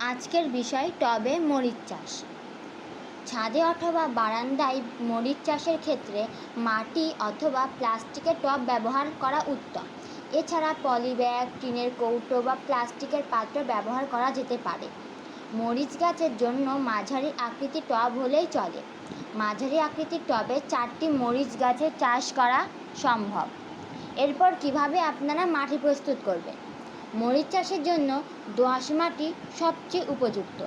আজকের বিষয় টবে মরিচ চাষ। ছাদে অথবা বারান্দায় মরিচ চাষের ক্ষেত্রে মাটি অথবা প্লাস্টিকের টব ব্যবহার করা উত্তম। এছাড়া পলিব্যাগ, টিনের কৌটো বা প্লাস্টিকের পাত্র ব্যবহার করা যেতে পারে। মরিচ গাছের জন্য মাঝারি আকৃতির টব হলেই চলে। মাঝারি আকৃতির টবে চারটি মরিচ গাছের চাষ করা সম্ভব। এরপর কীভাবে আপনারা মাটি প্রস্তুত করবেন? মরিচ চাষের জন্য দোআঁশ মাটি সবচেয়ে উপযুক্ত।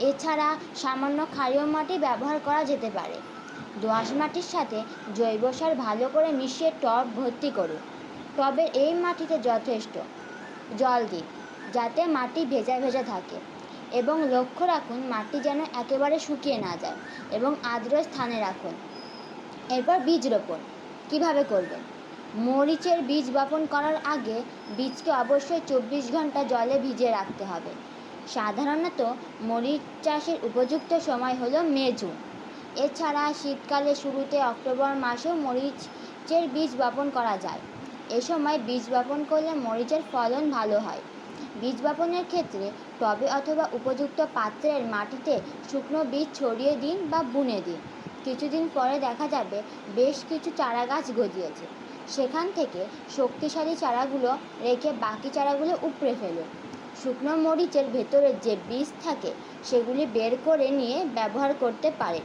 এছাড়া সামান্য ক্ষারীয় মাটি ব্যবহার করা যেতে পারে। দোআঁশ মাটির সাথে জৈব সার ভালো করে মিশিয়ে টব ভর্তি করুন। টবের এই মাটিতে যথেষ্ট জল দিন, যাতে মাটি ভেজা ভেজা থাকে এবং লক্ষ্য রাখুন মাটি যেন একেবারে শুকিয়ে না যায় এবং আর্দ্র স্থানে রাখুন। এরপর বীজ রোপণ, কীভাবে করবেন? মরিচের বীজ বপন করার আগে বীজকে অবশ্যই চব্বিশ ঘণ্টা জলে ভিজিয়ে রাখতে হবে। সাধারণত মরিচ চাষের উপযুক্ত সময় হলো মে, জুন। এছাড়া শীতকালে শুরুতে অক্টোবর মাসেও মরিচের বীজ বপন করা যায়। এ সময় বীজ বপন করলে মরিচের ফলন ভালো হয়। বীজ বপনের ক্ষেত্রে টবে অথবা উপযুক্ত পাত্রের মাটিতে শুকনো বীজ ছড়িয়ে দিন বা বুনে দিন। কিছুদিন পরে দেখা যাবে বেশ কিছু চারা গাছ গজিয়েছে। সেখান থেকে শক্তিশালী চারাগুলো রেখে বাকি চারাগুলো উপড়ে ফেলুন শুকনো মরিচের ভেতরে যে বীজ থাকে, সেগুলি বের করে নিয়ে ব্যবহার করতে পারেন